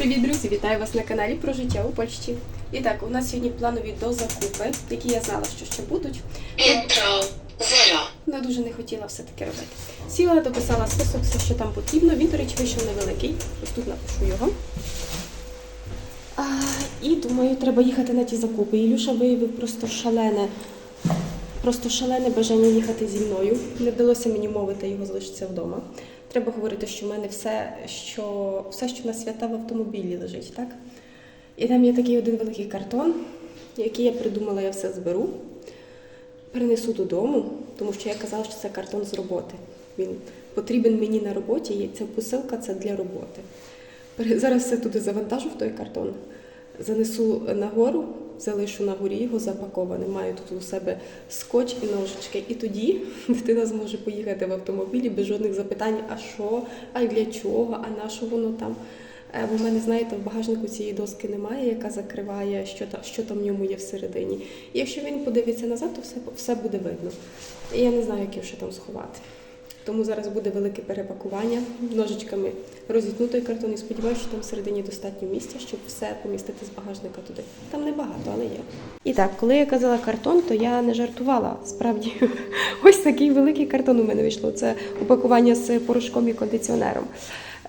Привіт, друзі! Вітаю вас на каналі про життя у Польщі. І так, у нас сьогодні планові до закупи, які я знала, що ще будуть. Piętro zero. але дуже не хотіла все таки робити. Сіла, дописала список, все, що там потрібно. Він, до речі, вийшов невеликий. Ось тут напишу його. А, і думаю, треба їхати на ті закупи. Ілюша виявив просто шалене, просто шалене бажання їхати зі мною. Не вдалося мені мовити його залишитися вдома. Треба говорити, що в мене все, що все, що на свята в автомобілі лежить, так? І там є такий один великий картон, який я придумала, я все зберу. Перенесу додому, тому що я казала, що це картон з роботи. Він потрібен мені на роботі, і ця посилка це для роботи. Зараз все туди завантажу в той картон, занесу нагору, залишу на горі його запакованим. Маю тут у себе скотч і ножички. І тоді дитина зможе поїхати в автомобілі без жодних запитань, а що, а для чого, а на що воно там. Е, Бо в мене, знаєте, в багажнику цієї доски немає, яка закриває, що, та, що там в ньому є всередині. І якщо він подивиться назад, то все, все буде видно. І я не знаю, як його ще там сховати. Тому зараз буде велике перепакування ножичками розітну той картон і сподіваюся, що там всередині достатньо місця, щоб все помістити з багажника туди. Там небагато, але є. І так, коли я казала картон, то я не жартувала. Справді, ось такий великий картон у мене вийшло. Це упакування з порошком і кондиціонером.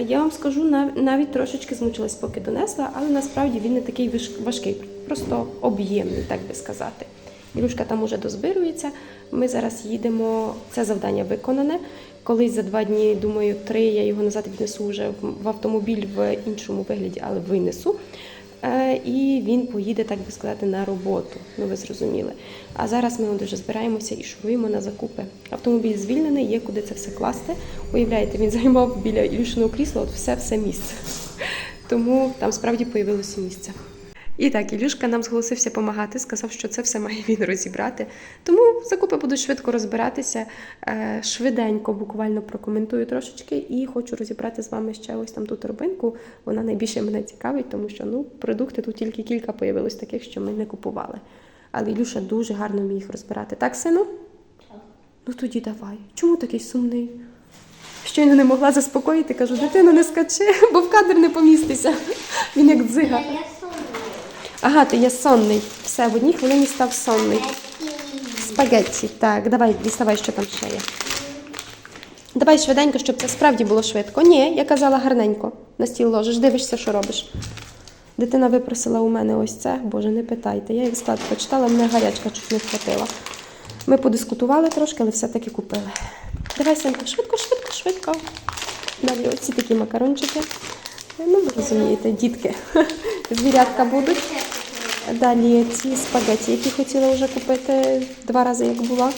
Я вам скажу, навіть трошечки змучилась, поки донесла, але насправді він не такий важкий, просто об'ємний, так би сказати. Ілюшка там уже дозбирується. Ми зараз їдемо. Це завдання виконане. Колись за два дні, думаю, три я його назад віднесу вже в- автомобіль в іншому вигляді, але винесу. Е, І він поїде, так би сказати, на роботу. Ну ви зрозуміли. А зараз ми вже збираємося і шуруємо на закупи. Автомобіль звільнений, є куди це все класти. Уявляєте, він займав біля Ілюшиного крісла от все все місце. Тому там справді появилося місце. І так, Ілюшка нам зголосився допомагати, сказав, що це все має він розібрати. Тому закупи будуть швидко розбиратися. Е, Швиденько, буквально прокоментую трошечки і хочу розібрати з вами ще ось там ту торбинку. Вона найбільше мене цікавить, тому що ну, продукти тут тільки кілька появилось таких, що ми не купували. Але Ілюша дуже гарно міг їх розбирати. Так, сину? Ну тоді давай. Чому такий сумний? Щойно не могла заспокоїти, кажу, дитино, не скачи, бо в кадр не помістися. Він як дзига. Ага, ти є сонний. Все, в одній хвилині став сонний. Спагетті. Так, давай, діставай, що там ще є. Давай швиденько, щоб це справді було швидко. Ні, я казала гарненько. На стіл ложиш, дивишся, що робиш. Дитина випросила у мене ось це. Боже, не питайте. Я як склад прочитала, мене гарячка чуть не вхватила. Ми подискутували трошки, але все-таки купили. Давай, синку, швидко, швидко, швидко. Далі оці такі макарончики. Ну, ви розумієте, дітки. Звірятка будуть. Далі ці спагеті, які хотіла вже купити два рази, як була.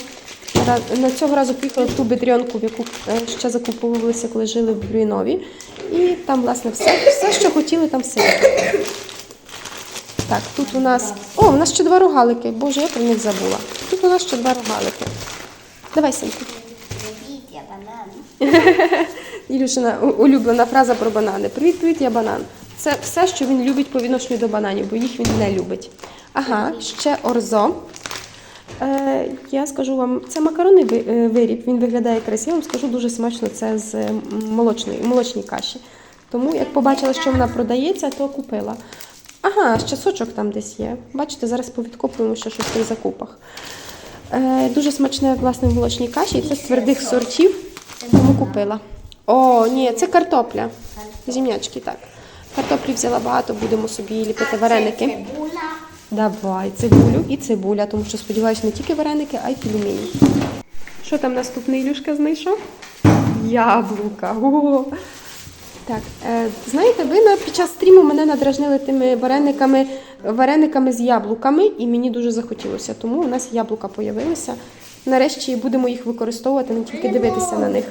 На цього разу поїхала в ту бедренку, в яку е, ще закуповувалися, коли жили в Брюйнові. І там, власне, все, все, що хотіли, там все. Так, тут у нас. О, у нас ще два рогалики. Боже, я про них забула. Тут у нас ще два рогалики. Давай, синку. Банан. Ілюшина улюблена фраза про банани. Привіт, привіт, я банан. Це все, що він любить по відношенню до бананів, бо їх він не любить. Ага, ще орзо. Е, я скажу вам, це макаронний е, виріб, він виглядає красиво, вам скажу дуже смачно це з молочної, молочній каші. Тому як побачила, що вона продається, то купила. Ага, ще сочок там десь є. Бачите, зараз повідкопуємо ще щось в закупах. Е, дуже смачне власне в молочній каші, і це з твердих сортів, тому купила. О, ні, це картопля. Зім'ячки, так. Картоплі взяла багато, будемо собі ліпити вареники. Цибуля. Давай, цибулю і цибуля, тому що сподіваюся, не тільки вареники, а й пельмені. Що там наступний Ілюшка знайшов? Яблука. О! Так, е, знаєте, ви на під час стріму мене надражнили тими варениками, варениками з яблуками, і мені дуже захотілося. Тому у нас яблука появилися. Нарешті будемо їх використовувати, не тільки дивитися на них.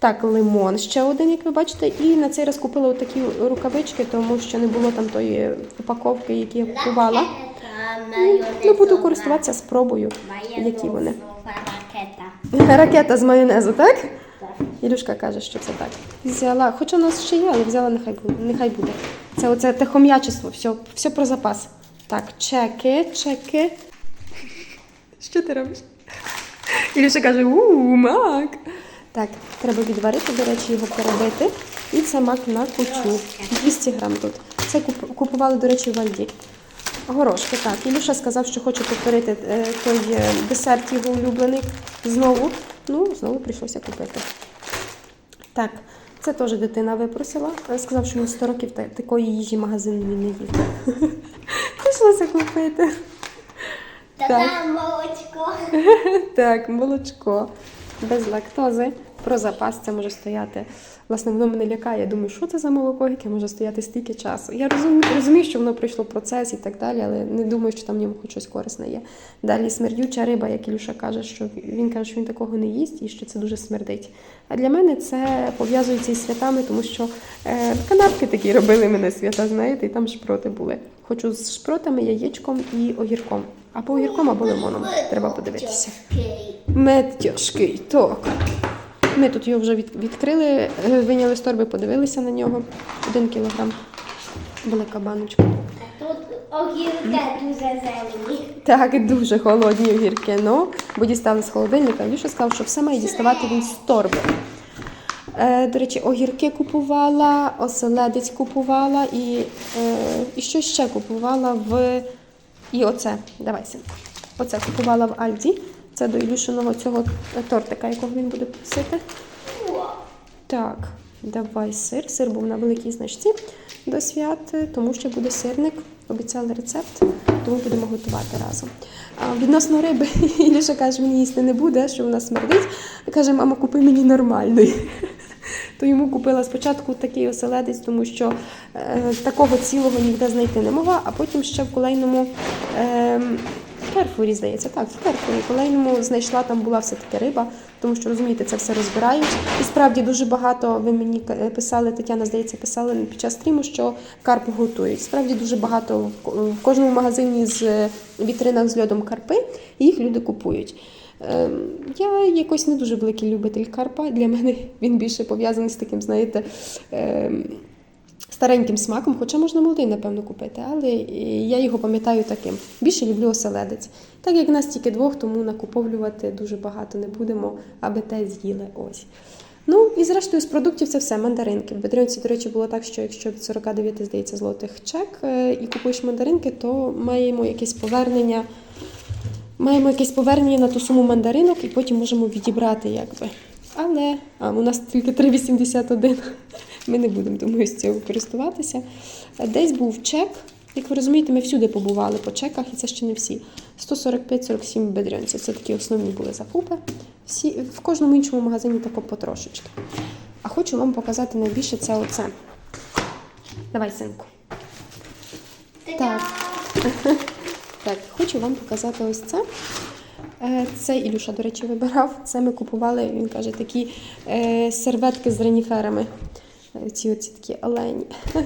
Так, лимон ще один, як ви бачите, і на цей раз купила отакі рукавички, тому що не було там тої упаковки, які я купувала. Ну, буду користуватися спробою, які вони. Ракета. Ракета з майонезу, так? Ілюшка каже, що це так. Взяла, хоча у нас ще є, але взяла, нехай буде. Нехай буде. Це оце тихом'ячество, все, все про запас. Так, чеки, чеки. Що ти робиш? Ілюша каже, у мак. Так, треба відварити, до речі, його перебити. І це мак на кучу. 200 грам тут. Це купували, до речі, в Альді. Горошки, так. Ілюша сказав, що хоче повторити е, той е, десерт його улюблений знову. Ну, знову прийшлося купити. Так, це теж дитина випросила. Е, Сказав, що він 100 років такої їжі магазину він не їв. Прийшлося купити. Та молочко. Так, молочко без лактози. Про запас це може стояти. Власне, воно мене лякає. Я думаю, що це за молоко, яке може стояти стільки часу. Я розумію, розумію, що воно пройшло процес і так далі, але не думаю, що там в ньому хоч щось корисне є. Далі смердюча риба, як Ілюша каже, що він каже, що він такого не їсть і що це дуже смердить. А для мене це пов'язується із святами, тому що е, канапки такі робили мене свята, знаєте, і там шпроти були. Хочу з шпротами, яєчком і огірком. Або огірком, або лимоном. Треба подивитися. Мед тяжкий, так. Ми тут його вже від, відкрили, е, виняли з торби, подивилися на нього. Один кілограм. Велика баночка. Тут огірки дуже зелені. Так, дуже холодні огірки, ну, бо дістали з холодильника. Юша сказав, що все має діставати він з торби. Е, до речі, огірки купувала, оселедець купувала і, е, і що ще купувала в. І оце, давай синку. Оце купувала в Альді. Це до Ілюшиного цього тортика, якого він буде просити. Так, давай сир. Сир був на великій значці до свят, тому що буде сирник. Обіцяли рецепт, тому будемо готувати разом. А відносно риби, Ілюша каже, мені їсти не буде, що вона смердить. Каже, мама, купи мені нормальної. То йому купила спочатку такий оселедець, тому що е, такого цілого ніде знайти не могла, а потім ще в колейному е, Керфурі, здається, так, в Керфурі колейному знайшла, там була все-таки риба, тому що розумієте, це все розбирають. І справді дуже багато ви мені писали, Тетяна, здається, писали під час стріму, що карпу готують. Справді дуже багато в кожному магазині з е, вітринах з льодом карпи, і їх люди купують. Ем, Я якось не дуже великий любитель карпа. Для мене він більше пов'язаний з таким, знаєте, ем, стареньким смаком, хоча можна молодий, напевно, купити, але я його пам'ятаю таким. Більше люблю оселедець. Так як нас тільки двох, тому накуповлювати дуже багато не будемо, аби те з'їли ось. Ну і зрештою з продуктів це все мандаринки. В Бедрянці, до речі, було так, що якщо від 49, здається, злотих чек е, і купуєш мандаринки, то маємо якесь повернення. Маємо якесь повернення на ту суму мандаринок і потім можемо відібрати якби. Але а, у нас тільки 3,81. Ми не будемо, думаю, з цього користуватися. Е, Десь був чек. Як ви розумієте, ми всюди побували по чеках, і це ще не всі. 145-47 бедрянців. Це такі основні були закупи. Всі, в кожному іншому магазині тако потрошечки. А хочу вам показати найбільше це оце. Давай, синку. Так. Так, хочу вам показати ось це. Е, Це Ілюша, до речі, вибирав. Це ми купували, він каже, такі е, серветки з реніферами. Е, Ці оці такі олені.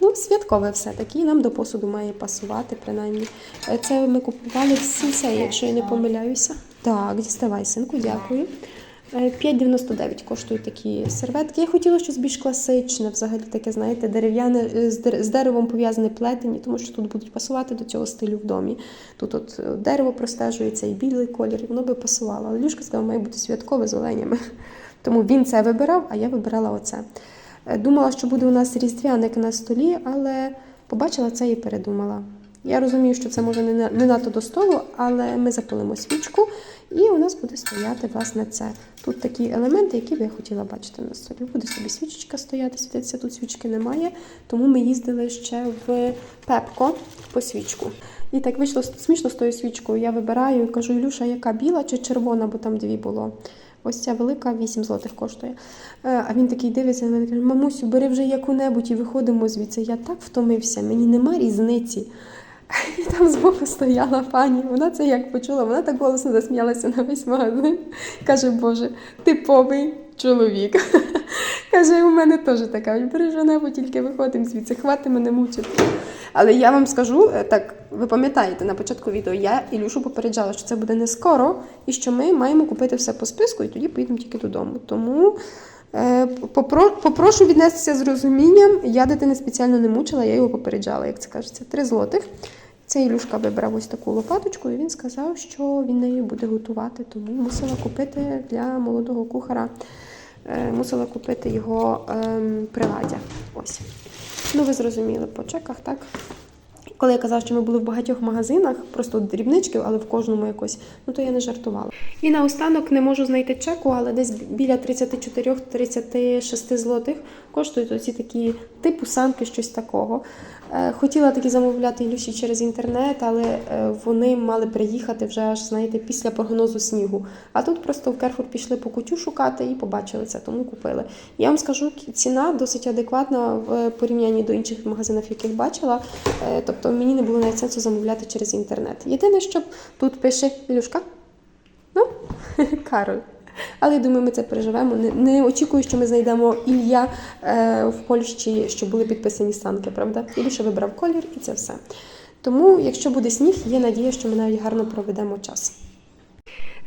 Ну, святкове все таки, нам до посуду має пасувати, принаймні. Е, Це ми купували в сінсей, якщо я не помиляюся. Так, діставай, синку, дякую. Е, 5,99 коштують такі серветки. Я хотіла щось більш класичне, взагалі таке, знаєте, дерев'яне е, з деревом пов'язане плетені, тому що тут будуть пасувати до цього стилю в домі. Тут от е, дерево простежується і білий колір, і воно би пасувало. Але Люшка сказала, має бути святкове з оленями. Тому він це вибирав, а я вибирала оце. Е, Думала, що буде у нас різдвяник на столі, але побачила це і передумала. Я розумію, що це може не, на- не надто до столу, але ми запалимо свічку, і у нас буде стояти власне це. Тут такі елементи, які б я хотіла бачити на столі. Буде собі свічечка стояти, світитися. Тут свічки немає, тому ми їздили ще в Пепко по свічку. І так вийшло смішно з тою свічкою. Я вибираю і кажу, Ілюша, яка біла чи червона, бо там дві було. Ось ця велика 8 злотих коштує. Е, А він такий дивиться на мене каже: Мамусю, бери вже яку-небудь і виходимо звідси. Я так втомився, мені нема різниці. І там збоку стояла пані. Вона це як почула, вона так голосно засміялася на весь магазин. Каже, Боже, типовий чоловік. Каже, у мене теж така. Бери небудь, тільки виходимо звідси, хвати мене мучити. Але я вам скажу, е, так, ви пам'ятаєте, на початку відео я Ілюшу попереджала, що це буде не скоро, і що ми маємо купити все по списку, і тоді поїдемо тільки додому. Тому е, попро- попрошу віднестися з розумінням. Я дитини спеціально не мучила, я його попереджала, як це кажеться, три злотих. Це Ілюшка вибрав ось таку лопаточку, і він сказав, що він нею буде готувати, тому мусила купити для молодого кухара мусила купити його ем, приладдя. Ось. Ну, ви зрозуміли по чеках, так? Коли я казала, що ми були в багатьох магазинах, просто дрібнички, але в кожному якось, ну то я не жартувала. І наостанок не можу знайти чеку, але десь біля 34-36 злотих коштують оці такі типу санки, щось такого. Е, Хотіла такі замовляти Ілюші через інтернет, але е, вони мали приїхати вже аж, знаєте, після прогнозу снігу. А тут просто в Керфур пішли по кутю шукати і побачили це, тому купили. Я вам скажу, ціна досить адекватна в порівнянні до інших магазинів, яких бачила. Е, Тобто мені не було навіть сенсу замовляти через інтернет. Єдине, що тут пише Ілюшка. Ну, Кароль. Але я думаю, ми це переживемо. Не, не очікую, що ми знайдемо Ілля е, в Польщі, що були підписані санки, правда? Ілюша вибрав колір і це все. Тому, якщо буде сніг, є надія, що ми навіть гарно проведемо час.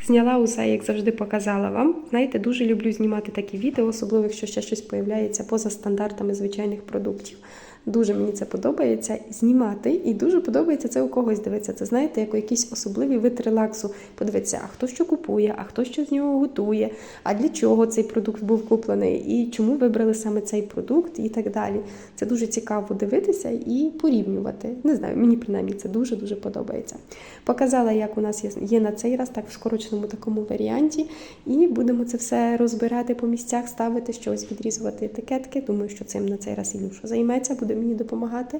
Зняла усе, як завжди показала вам. Знаєте, дуже люблю знімати такі відео, особливо якщо ще щось появляється поза стандартами звичайних продуктів. Дуже мені це подобається знімати, і дуже подобається це у когось дивитися. Це знаєте, як якийсь особливий вид релаксу. Подивитися, а хто що купує, а хто що з нього готує, а для чого цей продукт був куплений, і чому вибрали саме цей продукт, і так далі. Це дуже цікаво дивитися і порівнювати. Не знаю, мені принаймні це дуже дуже подобається. Показала, як у нас є на цей раз, так в скороченому такому варіанті, і будемо це все розбирати по місцях, ставити щось, відрізувати етикетки. Думаю, що цим на цей раз Ілюша займеться, буде мені допомагати.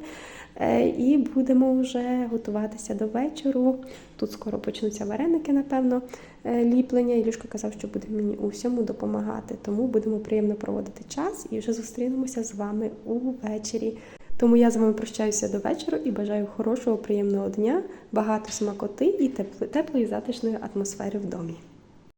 Е, І будемо вже готуватися до вечору. Тут скоро почнуться вареники, напевно, е, ліплення. Ілюшка казав, що буде мені у всьому допомагати. Тому будемо приємно проводити час і вже зустрінемося з вами увечері. Тому я з вами прощаюся до вечора і бажаю хорошого, приємного дня, багато смакоти і теплої затишної атмосфери в домі.